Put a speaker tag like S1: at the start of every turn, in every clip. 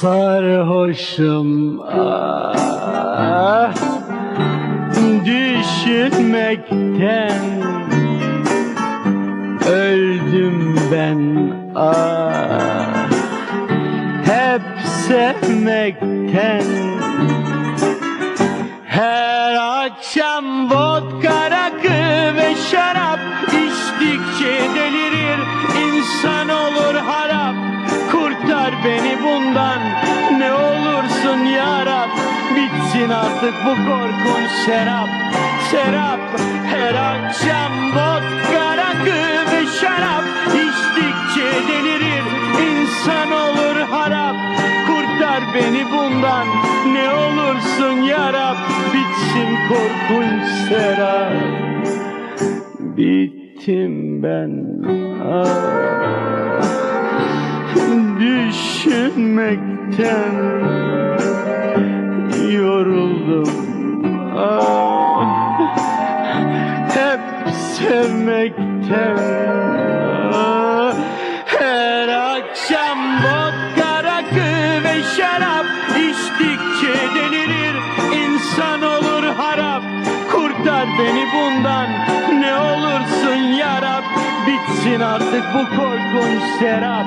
S1: Sarhoşum ah Düşünmekten Öldüm ben ah sevmekten. Her akşam vodka rakı ve şarap içtikçe delirir insan olur harap. Kurtar beni bundan ne olursun ya Rab Bitsin artık bu korkunç serap Serap. Her akşam vodka korkunç serap Bittim ben. Düşünmekten Yoruldum. Ah, Hep sevmekten. Ah, Her akşam Kurtar beni bundan. Ne olursun yarab Bitsin artık bu korkunç serap.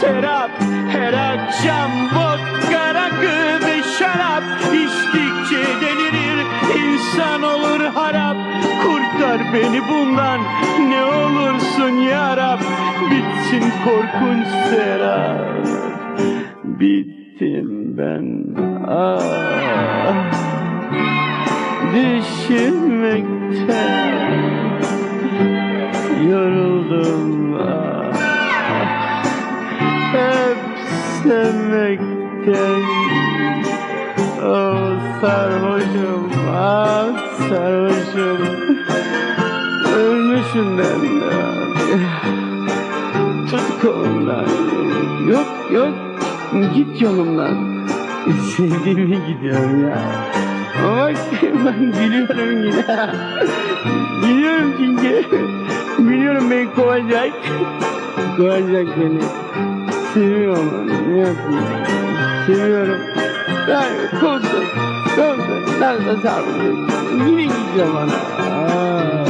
S1: Serap her akşam vodka rakı ve şarap. İçtikçe delirir insan olur harap. Kurtar beni bundan. Ne olursun yarab Bitsin korkunç serap. Bittim ben. Ah Yoruldum. Ah. Hep sevmekten Oh sarhoşum. Ah sarhoşum. Ölmüşüm ben Tut kolumdan Yok yok. Git yolumdan. Sevdiğime gidiyorum ya bak ben gülüyorum yine. Gülüyorum çünkü. Biliyorum beni kovacak. Kovacak beni. Seviyorum onu. Ne yapayım? Seviyorum. Ben kovsun. Kovsun. Nasıl sarılıyor? Yine gideceğim ona. Aa.